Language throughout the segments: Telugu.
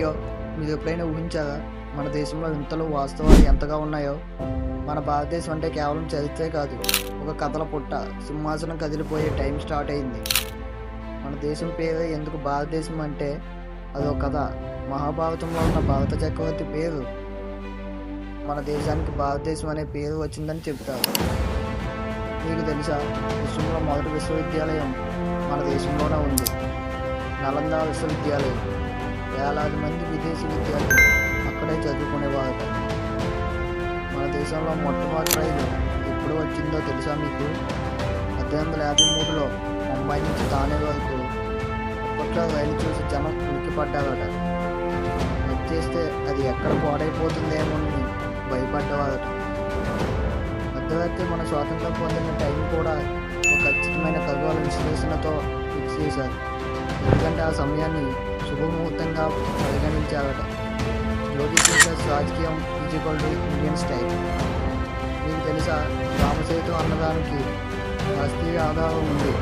అయ్యో మీరు ఎప్పుడైనా ఊహించారా? మన దేశంలో వింతలు వాస్తవాలు ఎంతగా ఉన్నాయో? మన భారతదేశం అంటే కేవలం చరిత్రే కాదు ఒక కథల పుట్ట. సింహాసనం కదిలిపోయే టైం స్టార్ట్ అయింది. మన దేశం పేరు ఎందుకు భారతదేశం అంటే? అదో కథ. మహాభారతంలో ఉన్న భారత చక్రవర్తి పేరు? మన దేశానికి భారతదేశం అనే పేరు వచ్చిందని చెబుతారు. మీకు తెలుసా? విశ్వంలో మొదటి విశ్వవిద్యాలయం మన దేశంలోనే ఉంది. నలంద విశ్వవిద్యాలయం. వేలాది మంది విదేశీ విద్యార్థులు అక్కడే చదువుకునేవారు మన దేశంలో మొట్టమొదటి రైలు ఎప్పుడు వచ్చిందో తెలుసా మీకు? పద్దెనిమిది వందల యాభై మూడులో ముంబై నుంచి తానే వరకు అప్పట్లో రైలు చూసి జనం ఉనికి పడ్డారట. వచ్చేస్తే అది ఎక్కడ పాడైపోతుందేమో అని భయపడ్డవారట. మధ్యవర్తి మన స్వాతంత్రం పొందిన టైం కూడా ఒక ఖచ్చితమైన ఖగోళ విశ్లేషణతో ఫిక్స్ చేశారు. ఎందుకంటే ఆ సమయాన్ని శుభముహూర్తంగా పరిగణించారట జ్యోతిష్యం ప్లస్ రాజకీయం ఈజ్వల్ టు ఇండియన్ స్టైల్ మీకు తెలుసా రామసేతు అన్నదానికి శాస్త్రీయ ఆధారం ఉంది.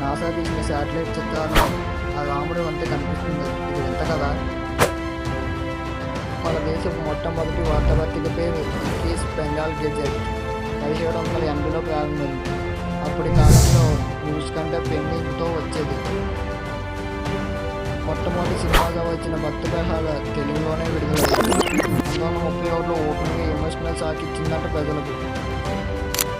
నాసా తీసిన శాటిలైట్ చిత్రాలు ఆ రాముడు అంతే కనిపిస్తుంది. ఇది ఎంత కదా? మన దేశపు మొట్టమొదటి వార్తాపత్రిక పేరు కేస్ బెంగాల్ గెజెట్ పదిహేడు వందల ఎనభైలో ప్రారంభమైంది. అప్పటి కాలంలో మొట్టమొదటి సినిమాగా వచ్చిన భక్తు ప్రహార తెలుగులోనే విడుదలైంది పంతొమ్మిది వందల ముప్పై ఒకటిలో ఓపెన్గా ఎమోషనల్ షాక్ ఇచ్చిందంట ప్రజలకు.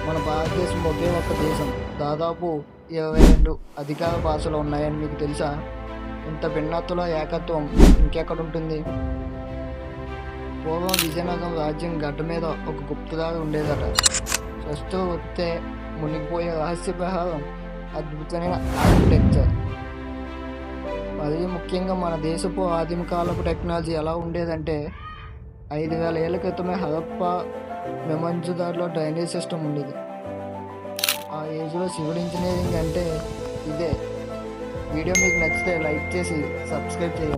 మన భారతదేశం ఒకే ఒక్క దేశం. దాదాపు ఇరవై రెండు అధికార భాషలు ఉన్నాయని మీకు తెలుసా? ఇంత భిన్నత్తులో ఏకత్వం ఇంకెక్కడ ఉంటుంది? పూర్వం విజయనగరం రాజ్యం గడ్డ మీద ఒక గుప్తదారి ఉండేదట. ప్రస్తుతం వస్తే మునిగిపోయే రహస్య ప్రహారం అద్భుతమైన ఆర్కిటెక్చర్ అది ముఖ్యంగా మన దేశపు ఆదిమ కాలపు టెక్నాలజీ ఎలా ఉండేదంటే ఐదు వేల ఏళ్ళ క్రితమే హరప్ప మెమంజుదార్లో డ్రైనేజ్ సిస్టమ్ ఉండేది. ఆ ఏజ్లో సివిల్ ఇంజనీరింగ్ అంటే ఇదే. వీడియో మీకు నచ్చితే లైక్ చేసి సబ్స్క్రైబ్ చేయండి.